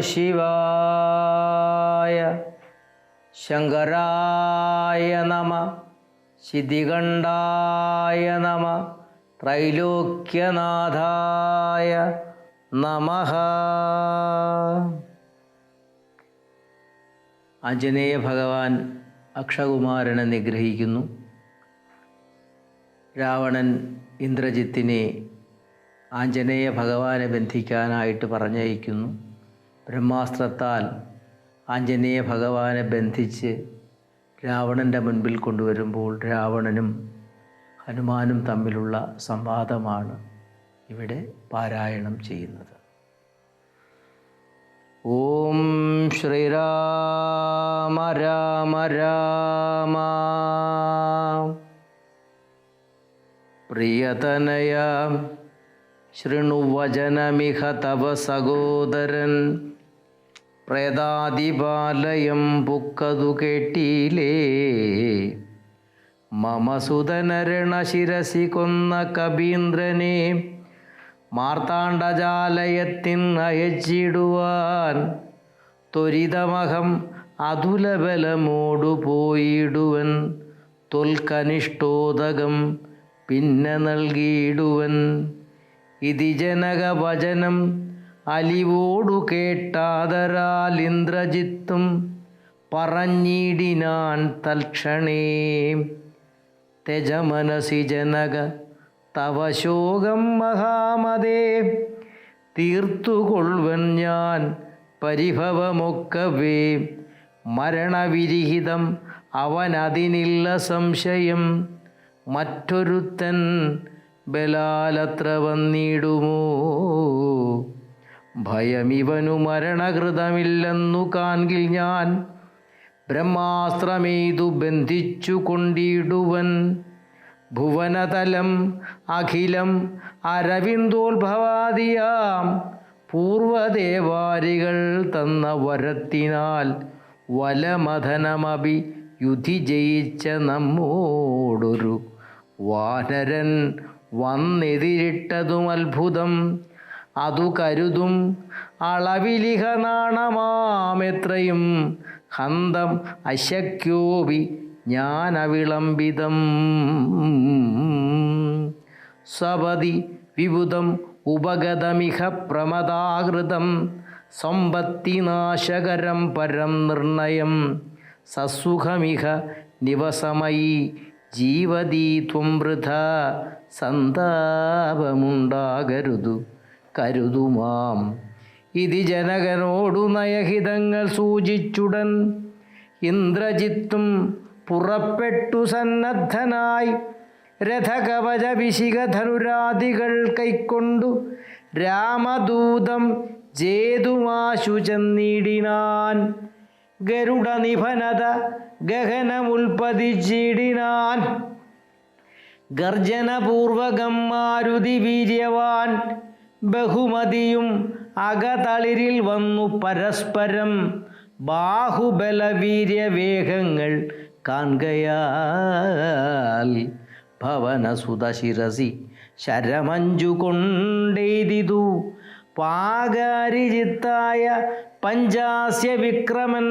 ശിവായ ശങ്കരായ നമ ശിതികണ്ഠായ നമ ത്രൈലോക്യനാഥായ നമ. ആഞ്ജനേയ ഭഗവാൻ അക്ഷകുമാരനെ നിഗ്രഹിക്കുന്നു. രാവണൻ ഇന്ദ്രജിത്തിനെ ആഞ്ജനേയ ഭഗവാനെ ബന്ധിക്കാനായിട്ട് പറഞ്ഞയക്കുന്നു. ബ്രഹ്മാസ്ത്രത്താൽ ആഞ്ജനേയ ഭഗവാനെ ബന്ധിച്ച് രാവണന്റെ മുൻപിൽ കൊണ്ടുവരുമ്പോൾ രാവണനും ഹനുമാനും തമ്മിലുള്ള സംവാദമാണ് ഇവിടെ പാരായണം ചെയ്യുന്നത്. ഓം ശ്രീരാമ രാമ രാമ. പ്രിയതനയ ശൃണുവചനമിഹ തവ സഹോദരൻ. പ്രേതാതിപാലയം പുക്കതു കേട്ടിലേ. മമസുധനരണ ശിരസി കൊന്ന കബീന്ദ്രനെ മാർത്താണ്ഡജാലയത്തിൻ അയച്ചിടുവാൻ ത്വരിതമഹം അതുലബലമോടു പോയിടുവൻ തൊൽക്കനിഷ്ടോദകം പിന്നെ നൽകിയിടുവൻ. ഇതി ജനകവചനം അലിവോടു കേട്ടാതരാൽ ഇന്ദ്രജിത്തും പറഞ്ഞിടിനാൻ തൽക്ഷണേ. തെജമനസി ജനക തവ ശോകം മഹാമതേ. തീർത്തുകൊള്ളുവൻ ഞാൻ പരിഭവമൊക്കവേ. മരണവിരിഹിതം അവനതിനില്ല സംശയം. മറ്റൊരുത്തൻ ബലാലത്ര വന്നിടുമോ? ഭയമിവനു മരണകൃതമില്ലെന്നു കാൺകിൽ ഞാൻ. ബ്രഹ്മാസ്ത്രമെയ്തു ബന്ധിച്ചു കൊണ്ടിടുവൻ. ഭുവനതലം അഖിലം അരവിന്ദോത്ഭവാദിയാം പൂർവദേവാരികൾ തന്ന വരത്തിനാൽ വലമഥനമഭി യുധി ജയിച്ച നമ്മോടൊരു വാനരൻ വന്നെതിരിട്ടതും അത്ഭുതം. അതു കരുതും. അളവിലിഹ നാണമാമെത്രയും ഹന്തം അശക്യോപി ജ്ഞാനവിളംബിതം. സപതി വിബുധം ഉപഗതമിഹ പ്രമദാകൃതം സമ്പത്തിനാശകരം പരം നിർണയം. സസുഖമിഹ നിവസമയി ജീവതീ ത്വം വൃഥ. സന്താപമുണ്ടാകരുതു. കരുതുമാം. ഇതി ജനകനോടു നയഹിതങ്ങൾ സൂചിച്ചുടൻ ഇന്ദ്രജിത്തും പുറപ്പെട്ടു സന്നദ്ധനായി രഥകവച വിശിഖധനുരാദികൾ കൈക്കൊണ്ടു രാമദൂതം ജേതുമാശു ചെന്നിടിനാൻ. ഗരുഡ നിഭനത ഗഹനമുൽപ്പതിച്ചിടിനാൻ ഗർജനപൂർവകം മാരുതി വീര്യവാൻ. ബഹുമതിയും അകതളിരിൽ വന്നു പരസ്പരം ബാഹുബലവീര്യവേഗങ്ങൾ കാൺകയാൽ ഭവനസുതശിരസി ശരമഞ്ചു കൊണ്ടെയ്തിതു പാകാരിജിത്തായ പഞ്ചാസ്യ വിക്രമൻ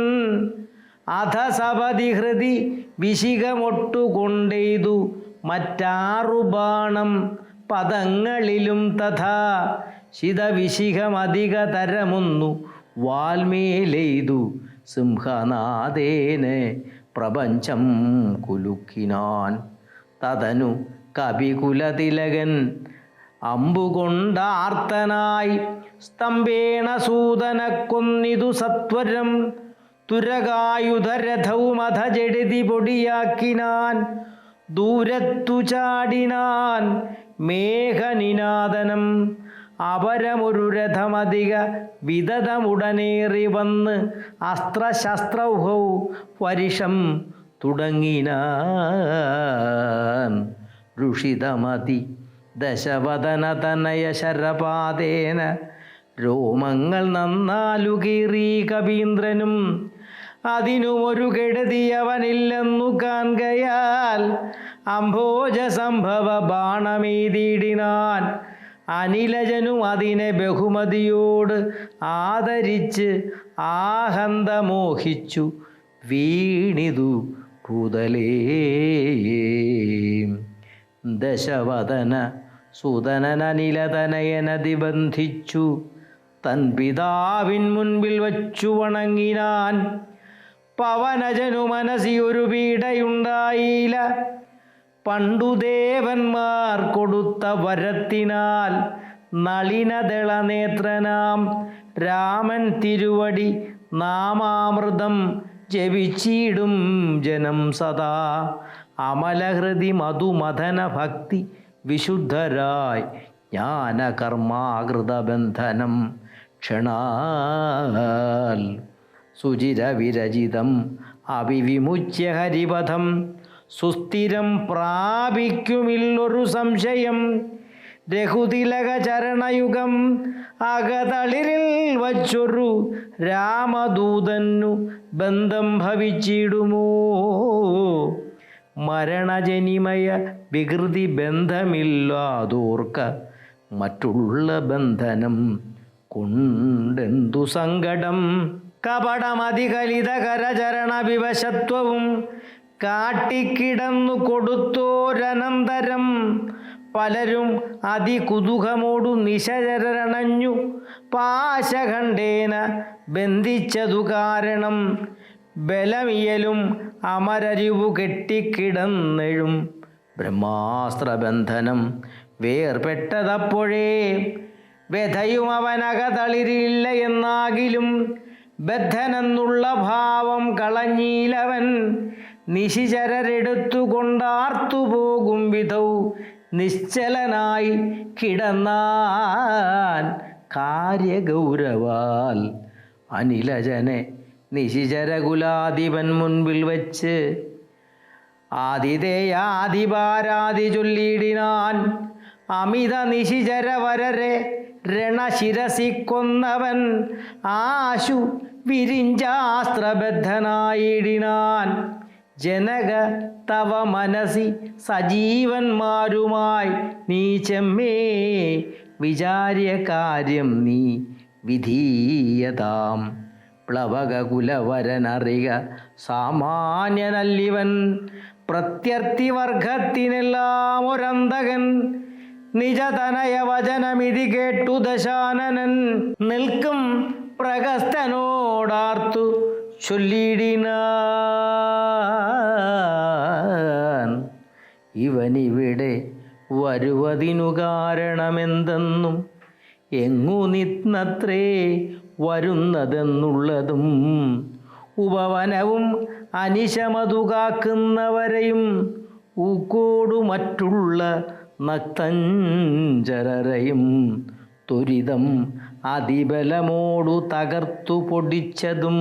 അധസപതി ഹൃതി വിശികമൊട്ടുകൊണ്ടെയ്തു മറ്റാറു ബാണം പദങ്ങളിലും തഥാ ശിതവിശിഖമധികതരമൊന്നു വാൽമേലെയ്തു സിംഹനാഥേന് പ്രപഞ്ചം കുലുക്കിനാൻ. തതനു കപികുലതിലകൻ അമ്പുകൊണ്ടാർത്തനായി സ്തംഭേണ സൂതന കൊന്നിതു സത്വരം തുരകായുധരഥവുമധ ജഡിതി പൊടിയാക്കിനാൻ. ദൂരത്തു ചാടിനാൻ മേഘനിനാദനം. അപരമൊരു രഥമധിക വിദതമുടനേറി വന്ന് അസ്ത്രശസ്ത്രൗഹൗ വരിഷം തുടങ്ങിനാൻ. ഋഷിതമതി ദശവദനതനയ ശരപാതേന രോമങ്ങൾ നന്നാലു കീറി കവീന്ദ്രനും. അതിനുമൊരു കെടുതിയവനില്ലെന്നു കാൺകയാൽ അംഭോജ സംഭവ ബാണമെയ്തിടിനാൻ അനിലജനും അതിനെ ബഹുമതിയോട് ആദരിച്ച് ആഹന്ത മോഹിച്ചു വീണിതു കൂതലേ. ദശവദന സുതനനിലതനയനതി ബന്ധിച്ചു തൻ പിതാവിൻ മുൻപിൽ വച്ചു വണങ്ങിനാൻ പവനജനു മനസ്സി ഒരു പീഡയുണ്ടായില്ല പണ്ടു ദേവന്മാർ കൊടുത്ത വരത്തിനാൽ നളിനദള നേത്രനാം രാമൻ തിരുവടി നാമാമൃതം ജപിച്ചിടും ജനം സദാ. അമലഹൃതി മധുമഥന ഭക്തി വിശുദ്ധരായി ജ്ഞാനകർമാകൃതബന്ധനം ക്ഷണാൽ. സുചിരവിരചിതം അവിവിമുച്യ ഹരിപഥം സുസ്ഥിരം പ്രാപിക്കുമില്ലൊരു സംശയം. രഘുതിലക ചരണയുഗം അകതളിരിൽ വച്ചൊരു രാമദൂതന്നു ബന്ധം ഭവിച്ചിടുമോ? മരണജനിമയ വികൃതി ബന്ധമില്ലാതോർക്ക മറ്റുള്ള ബന്ധനം കൊണ്ടെന്തു സങ്കടം? കപടമതികലിതകരചരണ വിവശത്വവും കാട്ടിക്കിടന്നു കൊടുത്തോരനന്തരം. പലരും അതികുതുകമോടു നിശചരണഞ്ഞു പാശഖണ്ഡേന ബന്ധിച്ചതു കാരണം. ബലമിയലും അമരരിവു കെട്ടിക്കിടന്നെഴും. ബ്രഹ്മാസ്ത്രബന്ധനം വേർപെട്ടതപ്പോഴേ വ്യഥയും അവനകതളിരില്ല എന്നാകിലും ബദ്ധനെന്നുള്ള ഭാവം കളഞ്ഞീലവൻ. നിശിചരരെടുത്തുകൊണ്ടാർത്തു പോകും വിധൗ. നിശ്ചലനായി കിടന്നാൻ കാര്യഗൗരവാൽ. അനിലജനെ നിശിചരകുലാധിപൻ മുൻപിൽ വച്ച് ആതിഥേയാധിപാരാതി ചൊല്ലിയിടിനാൻ. അമിത നിശിചരവരരെ രണശിരസി കൊന്നവൻ ആശു വിരിഞ്ചാസ്ത്രബദ്ധനായിടിനാൻ. ജനക തവ മനസി സജീവന്മാരുമായി നീ ചെമ്മേ. വിചാര്യ കാര്യം നീ വിധീയതാം. പ്ലവകുലവരനറിക സാമാന്യനല്ലിവൻ. പ്രത്യർത്ഥിവർഗത്തിനെല്ലാം ഒരന്തകൻ. നിജതനയ വചനമിതി കേട്ടു ദശാനനൻ. നിൽക്കും പ്രഗസ്തനോടാർത്തു ചൊല്ലിടിനാൻ ഇവനിവിടെ വരുവതിനു കാരണമെന്തെന്നും എങ്ങു നിന്നത്രേ വരുന്നതെന്നുള്ളതും ഉപവനവും അനിശമതു കാക്കുന്നവരെയും ഊക്കോടു മറ്റുള്ള നക്തഞ്ചരരെയും ത്വരിതം അതിബലമോടു തകർത്തു പൊടിച്ചതും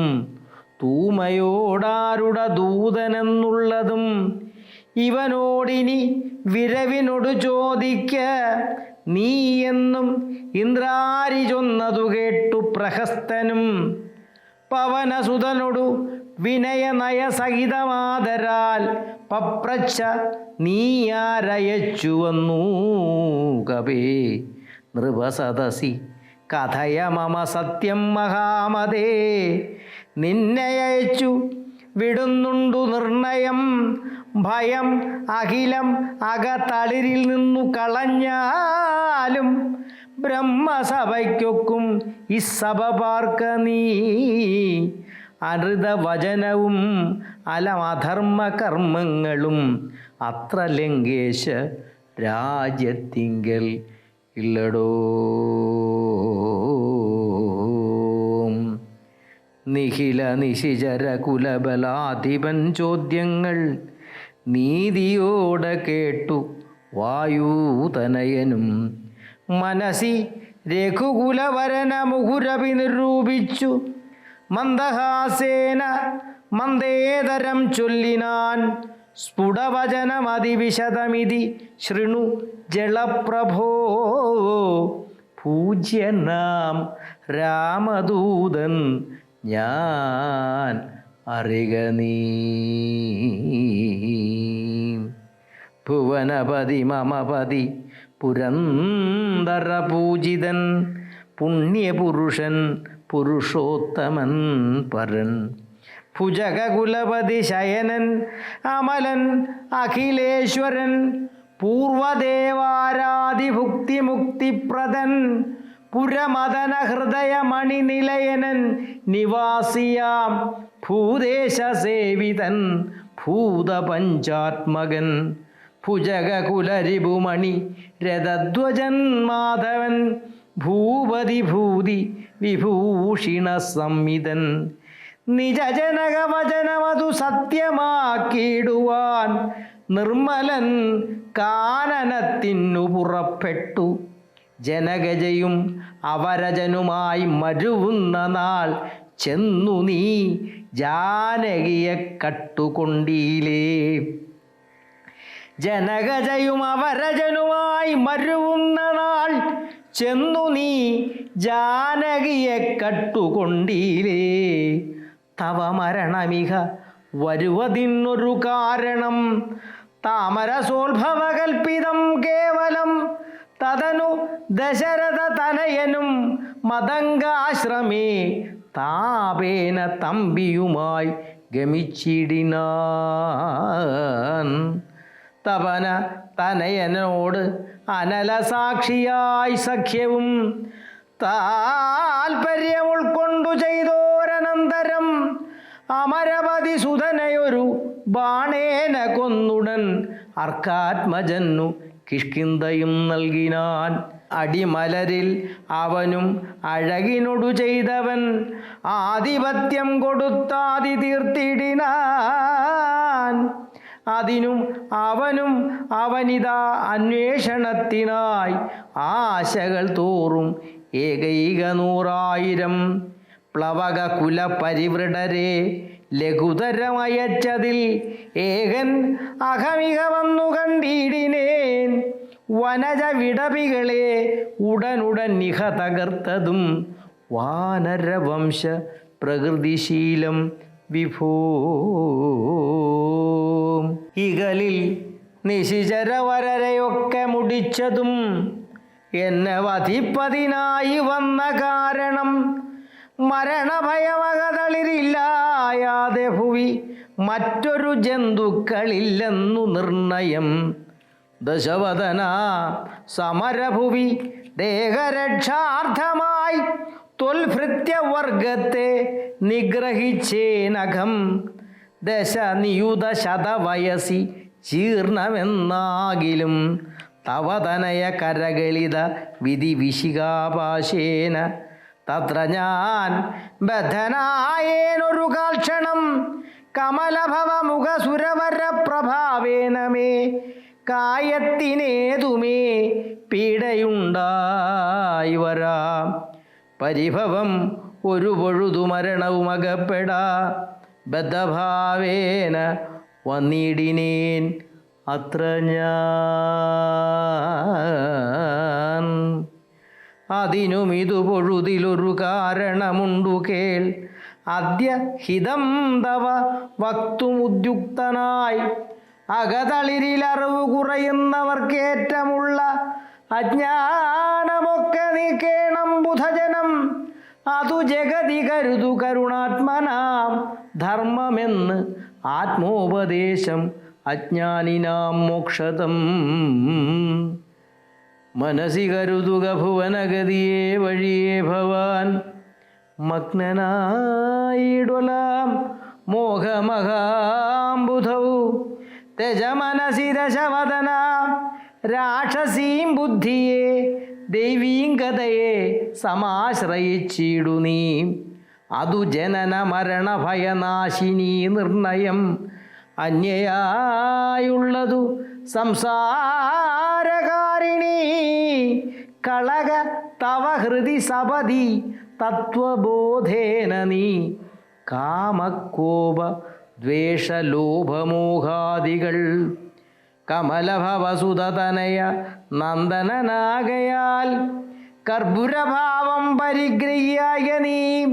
തൂമയോടാരുടെ ദൂതനെന്നുള്ളതും ഇവനോടിനി വിരവിനോട് ചോദിക്ക. നീ എന്നും ഇന്ദ്രാരി ചൊന്നതു കേട്ടു പ്രഹസ്തനും. പവനസുതനോടു വിനയനയ സഹിതമാതരാൽ പപ്രച്ഛ നീയാരയച്ചു വന്നു കവേ. നൃപസദസി കഥയ മമ സത്യം മഹാമതേ. നിന്നെ അയച്ചു വിടുന്നുണ്ടു നിർണയം ഭയം അഖിലം അകത്തളിരിൽ നിന്നു കളഞ്ഞാലും ബ്രഹ്മസഭയ്ക്കൊക്കും ഈ സഭ പാർക്ക നീ. അനൃതവചനവും അലമധർമ്മ കർമ്മങ്ങളും അത്ര ലങ്കേശ രാജ്യത്തിങ്കൽ ഇല്ലടോ. നിഖില നിശിചര കുലബലാധിപൻ ചോദ്യങ്ങൾ നീതിയോടെ കേട്ടു വായൂതനയനും. മനസി രഘുകുലവരന മുഹുരവി നിരൂപിച്ചു മന്ദഹാസേന മന്ദേതരം ചൊല്ലിനാൻ. സ്ഫുടവചനമതിവിശദമിതി ശൃണു ജളപ്രഭോ പൂജ്യനാം രാമദൂതൻ ഞാൻ അറിക നീ. ഭുവനപതി മമപതി പുരന്തര പൂജിതൻ പുണ്യപുരുഷൻ പുരുഷോത്തമൻ പരൻ. ഭുജകുലപതി ശയനൻ അമലൻ അഖിലേശ്വരൻ പൂർവദേവാരാതിഭുക്തിമുക്തിപ്രദൻ പുരമദന ഹൃദയമണിനിലയനൻ നിവാസിയാം ഭൂദേശ സേവിതൻ ഭൂതപഞ്ചാത്മകൻ ഭുജകുലരിപുമണി രഥധ്വജൻ മാധവൻ ഭൂപതി ഭൂതി വിഭൂഷിണ സംവിതൻ നിജജനകവചനമതു സത്യമാക്കിയിടുവാൻ നിർമ്മലൻ കാനനത്തിനു പുറപ്പെട്ടു. ജനകജയും അവരജനുമായി മരുവുന്ന നാൾ ചെന്നു നീ ജാനകിയെ കട്ടുകൊണ്ടീലേ ജനകജയും അവരജനുമായി മരുവുന്ന നാൾ ചെന്നു നീ ജാനകിയെ കട്ടുകൊണ്ടീലേ തവ മരണമിക വരുവതിന്നൊരു കാരണം. താമരസോത്ഭവകൽപ്പിതം കേവലം തതനു ദശരഥ തനയനും മതങ്കാശ്രമേ താപേന തമ്പിയുമായി ഗമിച്ചിടിനാൻ. തപന തനയനോട് അനലസാക്ഷിയായി സഖ്യവും താൽപര്യം ഉൾക്കൊണ്ടു ചെയ്തോരനന്തരം അമരപതി സുധനയൊരു ബാണേന കൊന്നുടൻ അർക്കാത്മജന്നു കിഷ്കിന്തയും നൽകിനാൻ. അടിമലരിൽ അവനും അഴകിനൊടു ചെയ്തവൻ ആധിപത്യം കൊടുത്താതി തീർത്തിടിനാൻ അതിനും അവനും അവനിതാ അന്വേഷണത്തിനായി ആശകൾ തോറും ഏകൈക നൂറായിരം. പ്ലവക കുലപരിവൃടരെ ലഘുതരമയച്ചതിൽ ഏകൻ അഹമിക വന്നു കണ്ടിടിനേൻ. വനജ വിടവികളെ ഉടനുടൻ നിഹ തകർത്തതും വാനരവംശ പ്രകൃതിശീലം വിഭോ. ഇകലിൽ നിശിചരവരരെയൊക്കെ മുടിച്ചതും എന്നെ വധിപ്പതിനായി വന്ന കാരണം മരണഭയമകതളിരില്ലായാതെ ഭുവി മറ്റൊരു ജന്തുക്കളില്ലെന്നു നിർണയം ദശവദന സമരഭുവി ദേഹരക്ഷാർത്ഥമായി തൊൽഭൃത്യവർഗത്തെ നിഗ്രഹിച്ചേനകം. ദശ നിയുത ശതവയസി ജീർണമെന്നാകിലും തവതനയ കരകളിത വിധി വിശികാപാശേന തത്ര ഞാൻ ബദ്ധനായേനൊരു കാൽക്ഷണം കമലഭവ മുഖസുരവര പ്രഭാവേനമേ കായത്തിനേതുമേ പീഡയുണ്ടായി വരാം. പരിഭവം ഒരു പൊഴുതു മരണവും അകപ്പെടാ. ബദ്ധഭാവേന വന്നിടിനേൻ അത്ര ഞാൻ. അതിനും ഇതു പൊഴുതിലൊരു കാരണമുണ്ടു കേൾ. അദ്യ ഹിതം തവ വക്തുമുദ്യുക്തനായി അകതളിരിലറിവ് കുറയുന്നവർക്കേറ്റമുള്ള അജ്ഞാനമൊക്കെ നീക്കേണം ബുധജനം. അതു ജഗതി കരുതു കരുണാത്മനാം ധർമ്മമെന്ന് ആത്മോപദേശം അജ്ഞാനിനാം മോക്ഷതം. മനസി കരുതുക ഭുവനഗതിയെ വഴിയേ ഭവാൻ. മഗ്നനായിടൊലാം മോഹമഹാംബുധൗ. തെജമനസി ദശവദന രാക്ഷസീം ബുദ്ധിയെ ദൈവീം കഥയെ സമാശ്രയിച്ചിടു നീ അതു ജനന മരണ ഭയനാശിനി നിർണയം. അന്യയായുള്ളതു സംസാരകാരിണി. കളക തവ ഹൃദി സപതി തത്വബോധേന നീ. കാമക്കോപ ദ്വേഷലോഭമോഹാദികൾ. കമലഭവസുതനയ നന്ദനനാകയാൽ കർപ്പുരഭാവം പരിഗ്രഹ്യായ നീ.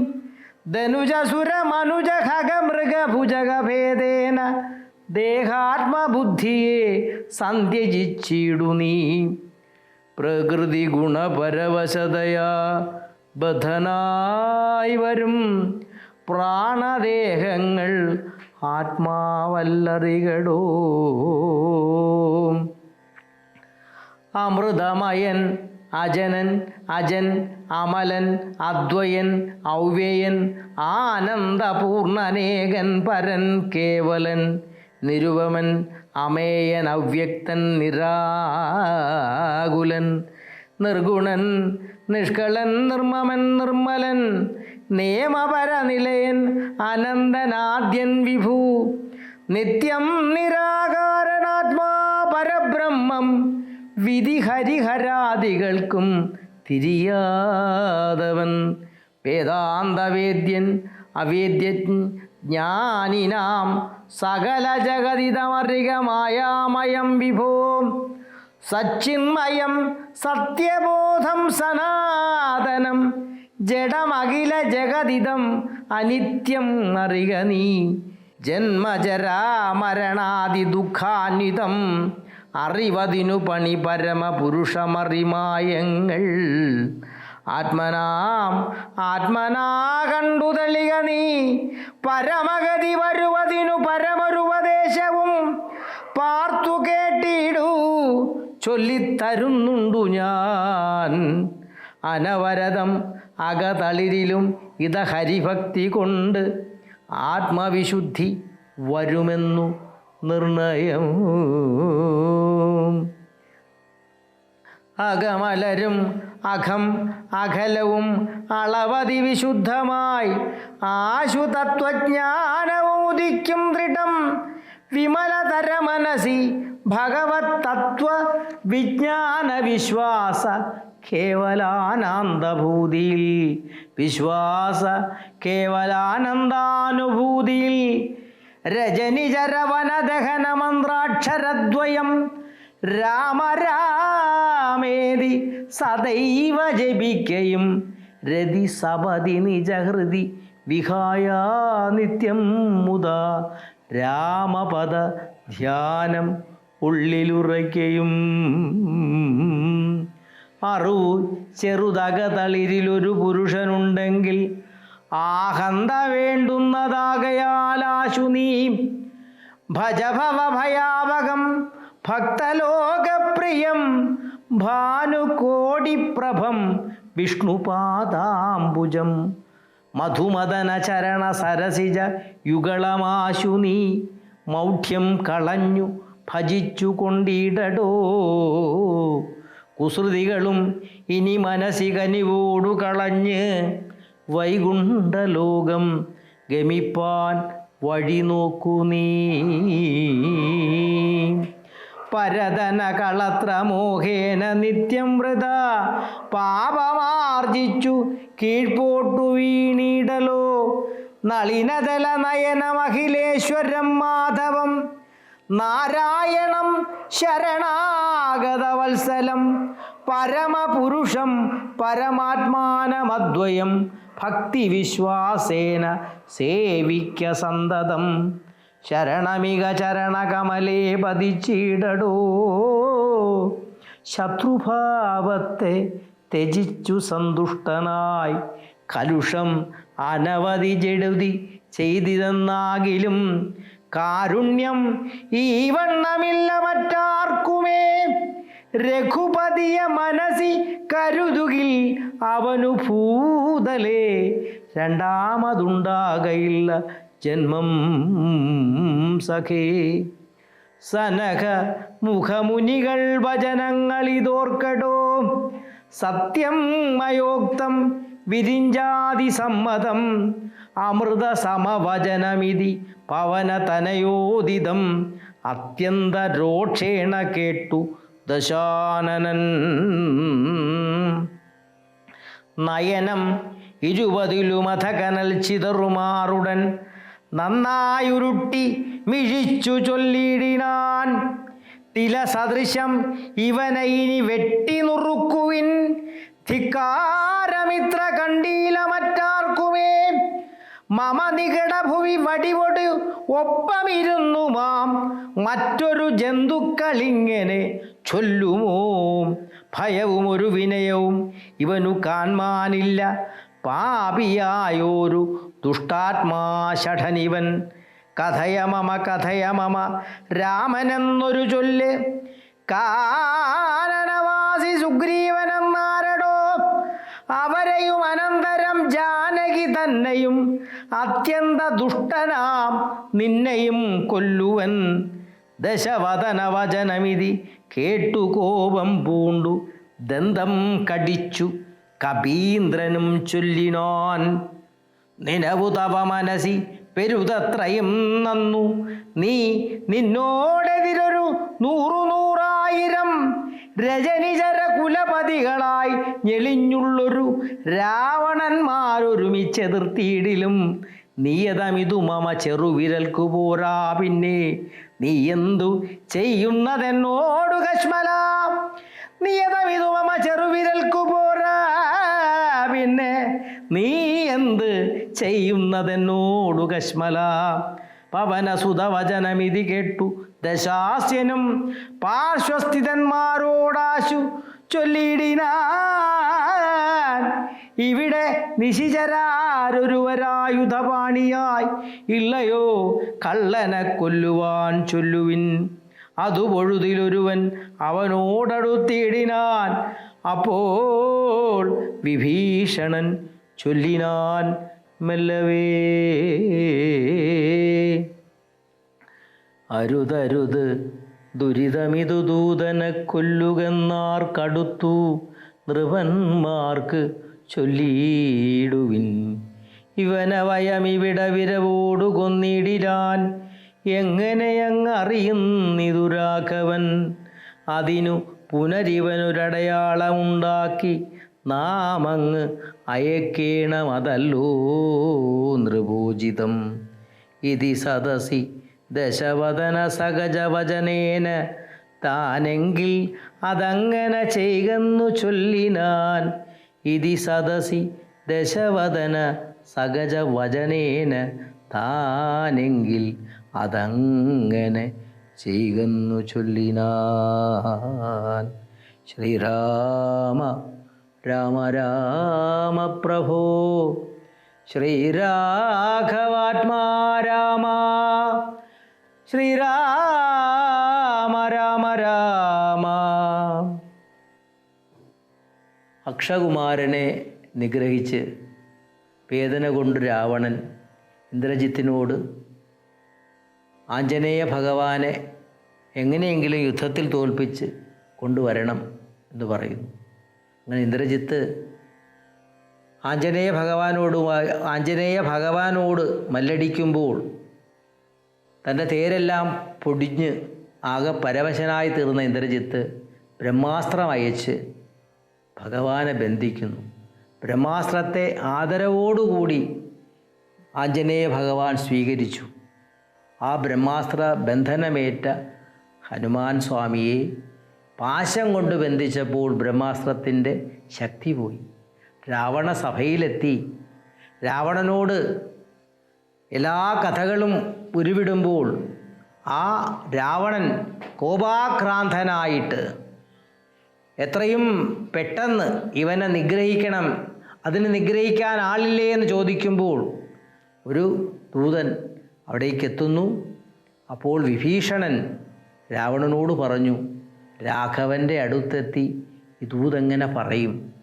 ധനുജസുര മനുജ ഖഗ മൃഗഭുജഗഭേദേന ദേഹാത്മബുദ്ധിയെ സന്ധ്യജിച്ചിടു നീ. പ്രകൃതി ഗുണപരവശതയാ ബദ്ധനായി വരും പ്രാണദേഹങ്ങൾ ആത്മാവല്ലറികടോ. അമൃതമയൻ അജനൻ അജൻ അമലൻ അദ്വയൻ ഔവ്യയൻ ആനന്ദപൂർണനേകൻ പരൻ കേവലൻ നിരുപമൻ അമേയൻ അവ്യക്തൻ നിരാകുലൻ നിർഗുണൻ നിഷ്കളൻ നിർമ്മമൻ നിർമ്മലൻ നിയമപരനിലയൻ അനന്തനാദ്യൻ വിഭു. നിത്യം നിരാകാരനാത്മാ പരബ്രഹ്മം. വിധി ഹരിഹരാദികൾക്കും തിരിയാതവൻ. വേദാന്തവേദ്യൻ അവേദ്യൻ ജ്ഞാനിനാം സകല ജഗതിതമറികമായാമയം വിഭോ. സച്ചിന്മയം സത്യബോധം സനാതനം. ജഡമഖില ജഗതിതം അനിത്യം അറിക നീ. ജന്മജരാമരണാദി ദുഃഖാന്വിതം അറിവതിനു പണി പരമപുരുഷമറിമായങ്ങൾ. ആത്മനാം ആത്മനാ കണ്ടു തെളിക നീ. പരമഗതി വരുവതിനു പരമൊരുപദേശവും പാർത്തു കേട്ടിടൂ. ചൊല്ലിത്തരുന്നുണ്ടു ഞാൻ. അനവരതം അകതളിരിലും ഇത ഹരിഭക്തി കൊണ്ട് ആത്മവിശുദ്ധി വരുമെന്നു നിർണയം. അകമലരും അഖം അഖലവും അളവതി വിശുദ്ധമായി ആശുതത്വജ്ഞാനമോദിക്കും ദൃഢം. വിമലതര മനസി ഭഗവത് തത്വ വിജ്ഞാന വിശ്വാസ കേവലാനന്ദഭൂതിയിൽ. വിശ്വാസ കേവലാനന്ദാനുഭൂതിയിൽ. രജനിചരവനദഹന മന്ത്രാക്ഷരദ്വയം. രാമരാമേതി സദൈവ ജപിക്കയും. രതി സപതി നിജഹൃതി വിഹായ നിത്യം മുത രാമപദ ധ്യാനം ഉള്ളിലുറയ്ക്കയും. അറു ചെറുതകതളിരിലൊരു പുരുഷനുണ്ടെങ്കിൽ ആഹന്ത വേണ്ടുന്നതാകയാലാശു നീ ഭജഭവ ഭയാവകം ഭക്തലോകപ്രിയം ഭാനുകോടിപ്രഭം വിഷ്ണുപാദാംബുജം മധുമദന ചരണ സരസിജ യുഗളമാശു നീ മൗഢ്യം കളഞ്ഞു ഭജിച്ചു കൊണ്ടിടടോ കുസൃതികളും ഇനി മനസ്സികനിവോടു കളഞ്ഞ് വൈകുണ്ഠലോകം ഗമിപ്പാൻ വഴി നോക്കൂ നീ. പരതന കളത്ര മോഹേന നിത്യം വൃത പാപമാർജിച്ചു കീഴ്പോട്ടു വീണിടലോ. നളിനതല നയനമഖിലേശ്വരം മാധവം നാരായണം ശരണാഗതവത്സലം. പരമപുരുഷം പരമാത്മാനമദ്വയം ഭക്തിവിശ്വാസേന സേവിക്ക സന്തതം ശരണമിക ചരണകമലേ പതിച്ചിടടോ. ശത്രുഭാവത്തെ ത്യജിച്ചു സന്തുഷ്ടനായി കലുഷം അനവധി ജെടുതി ചെയ്തിരുന്നാകിലും കാരുണ്യം ഈ വണ്ണമില്ല മറ്റാർക്കുമേ. രഘുപതിയ മനസി കരുതുകിൽ അവനു ഭൂതലേ. രണ്ടാമതുണ്ടാകയില്ല ജന്മം സഖേ. സനക മുഖമുനികൾ വചനങ്ങളിതോർക്കടോ. സത്യം മയോക്തം വിരിഞ്ചാതി സമ്മതം അമൃത സമവചനമിതി പവനതനയോദിതം. അത്യന്ത രോക്ഷേണ കേട്ടു ദശാനനൻ. നയനം ഇരുപതിലുമഥ കനൽ ചിതറുമാറുടൻ നന്നായുരുട്ടി മിഴിച്ചു ചൊല്ലിടിനാൻ തില സദൃശം ഇവനെ ഇനി വെട്ടി നുറുക്കുവിൻ ധിക്കാരമിത്ര കണ്ടീല മറ്റാർക്കുമേ മമ നികടഭുവി വടിവൊട് ഒപ്പമിരുന്നു മാം. മറ്റൊരു ജന്തുക്കളിങ്ങനെ ചൊല്ലുമോ? ഭയവും ഒരു വിനയവും ഇവനു കാൺമാനില്ല. പാപിയായോരു ദുഷ്ടാത്മാഷഠനിവൻ. കഥയ മമ കഥയ മമ രാമനെന്നൊരു ചൊല്ല്. കാനനവാസി സുഗ്രീവനെന്നാരടോ അവരെയും അനന്തരം ജാനകി തന്നെയും അത്യന്ത ദുഷ്ടനാം നിന്നെയും കൊല്ലുവൻ. ദശവതന വചനമിതി കേട്ടു കോപം പൂണ്ടു. ദന്തം കടിച്ചു. കപീന്ദ്രനും ചൊല്ലിനോൻ. നിനവു തവ മനസി പെരുതത്രയും നന്നു. നീ നിന്നോടെതിരൊരു നൂറു നൂറായിരം രജനിചര കുലപതികളായി ഞെളിഞ്ഞുള്ളൊരു രാവണന്മാരൊരുമിച്ചെതിർത്തിയിടിലും നീയതമിതു മമ ചെറുവിരൽക്കു പോരാ പിന്നെ. നീ എന്തു ചെയ്യുന്നതെന്നോടു കശ്മല? നീയതമിതു മമ ചെറുവിരൽക്കു പോരാ പിന്നെ. നീ എന്ത് ചെയ്യുന്നതെന്നോടു കശ്മല? പവനസുതവചനമിതി കേട്ടു ദശാസ്യനും പാർശ്വസ്ഥിതന്മാരോടാശു ചൊല്ലിയിടിനാൻ. ഇവിടെ നിശിചരാരൊരുവരായുധപാണിയായി. ഇല്ലയോ കള്ളനെ കൊല്ലുവാൻ ചൊല്ലുവിൻ. അതു പൊഴുതിലൊരുവൻ അവനോടടുത്തിടിനാൻ അപ്പോൾ വിഭീഷണൻ ചൊല്ലിനാൻ. മെല്ലവേ. അരുതരുത് ദുരിതമിതു ദൂതനെ കൊല്ലുകെന്നാർ കടുത്തു നൃപന്മാർക്ക് ചൊല്ലിയിടുവിൻ. ഇവനവയമിവിടെ വിരവോടു കൊന്നിടിലാൻ എങ്ങനെയങ്ങറിയുന്നിതു രാഘവൻ? അതിനു പുനരിവനൊരടയാളമുണ്ടാക്കി നാമങ്ങ് അയക്കേണമതല്ലോ നൃപൂജിതം. ഇതി സദസി ദശവദന സഹജവചനേന താനെങ്കിൽ അതങ്ങനെ ചെയ്യുന്നു ചൊല്ലിനാൻ. ഇതി സദസി ദശവദന സഹജവചനേന താനെങ്കിൽ അതങ്ങനെ ചെയ്യുന്നു ചൊല്ലിനാൻ. ശ്രീരാമ രാമ രാമ പ്രഭോ. ശ്രീരാഘവാത്മാ രാമ. ശ്രീരാമ രാമ രാമ. അക്ഷകുമാരനെ നിഗ്രഹിച്ച് വേദന കൊണ്ട് രാവണൻ ഇന്ദ്രജിത്തിനോട് ആഞ്ജനേയ ഭഗവാനെ എങ്ങനെയെങ്കിലും യുദ്ധത്തിൽ തോൽപ്പിച്ച് കൊണ്ടുവരണം എന്ന് പറയുന്നു. അങ്ങനെ ഇന്ദ്രജിത്ത് ആഞ്ജനേയ ഭഗവാനോടുമായി ആഞ്ജനേയ ഭഗവാനോട് മല്ലടിക്കുമ്പോൾ തന്റെ തേരെല്ലാം പൊടിഞ്ഞ് ആകെ പരവശനായി തീർന്ന ഇന്ദ്രജിത്ത് ബ്രഹ്മാസ്ത്രം അയച്ച് ഭഗവാനെ ബന്ധിക്കുന്നു. ബ്രഹ്മാസ്ത്രത്തെ ആദരവോടുകൂടി ആഞ്ജനേയ ഭഗവാൻ സ്വീകരിച്ചു. ആ ബ്രഹ്മാസ്ത്ര ബന്ധനമേറ്റ ഹനുമാൻ സ്വാമിയെ പാശം കൊണ്ട് ബന്ധിച്ചപ്പോൾ ബ്രഹ്മാസ്ത്രത്തിന്റെ ശക്തി പോയി. രാവണ സഭയിലെത്തി. രാവണനോട് എല്ലാ കഥകളും ഉരുവിടുമ്പോൾ ആ രാവണൻ കോപാക്രാന്തനായിട്ട് എത്രയും പെട്ടെന്ന് ഇവനെ നിഗ്രഹിക്കണം അതിന് നിഗ്രഹിക്കാൻ ആളില്ലേ എന്ന് ചോദിക്കുമ്പോൾ ഒരു ദൂതൻ അവിടേക്കെത്തുന്നു. അപ്പോൾ വിഭീഷണൻ രാവണനോട് പറഞ്ഞു രാഘവന്റെ അടുത്തെത്തി ദൂതെങ്ങനെ പറയും?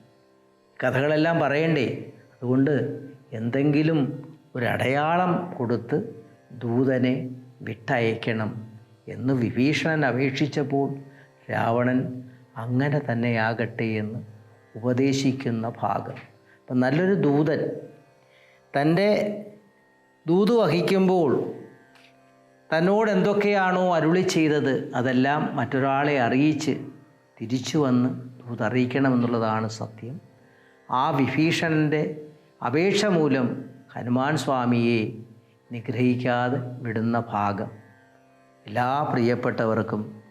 കഥകളെല്ലാം പറയണ്ടേ? അതുകൊണ്ട് എന്തെങ്കിലും ഒരടയാളം കൊടുത്ത് ദൂതനെ വിട്ടയക്കണം എന്ന് വിഭീഷണൻ അപേക്ഷിച്ചപ്പോൾ രാവണൻ അങ്ങനെ തന്നെയാകട്ടെ എന്ന് ഉപദേശിക്കുന്ന ഭാഗം. അപ്പം നല്ലൊരു ദൂതൻ. തന്റെ ദൂത് വഹിക്കുമ്പോൾ തന്നോട് എന്തൊക്കെയാണോ അരുളി ചെയ്തത് അതെല്ലാം മറ്റൊരാളെ അറിയിച്ച് തിരിച്ചു വന്ന് അറിയിക്കണമെന്നുള്ളതാണ് സത്യം. ആ വിഭീഷണന്റെ അപേക്ഷ മൂലം ഹനുമാൻ സ്വാമിയെ നിഗ്രഹിക്കാതെ വിടുന്ന ഭാഗം. എല്ലാ പ്രിയപ്പെട്ടവർക്കും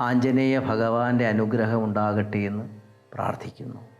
ആഞ്ജനേയ ഭഗവാന്റെ അനുഗ്രഹം ഉണ്ടാകട്ടെ എന്ന് പ്രാർത്ഥിക്കുന്നു.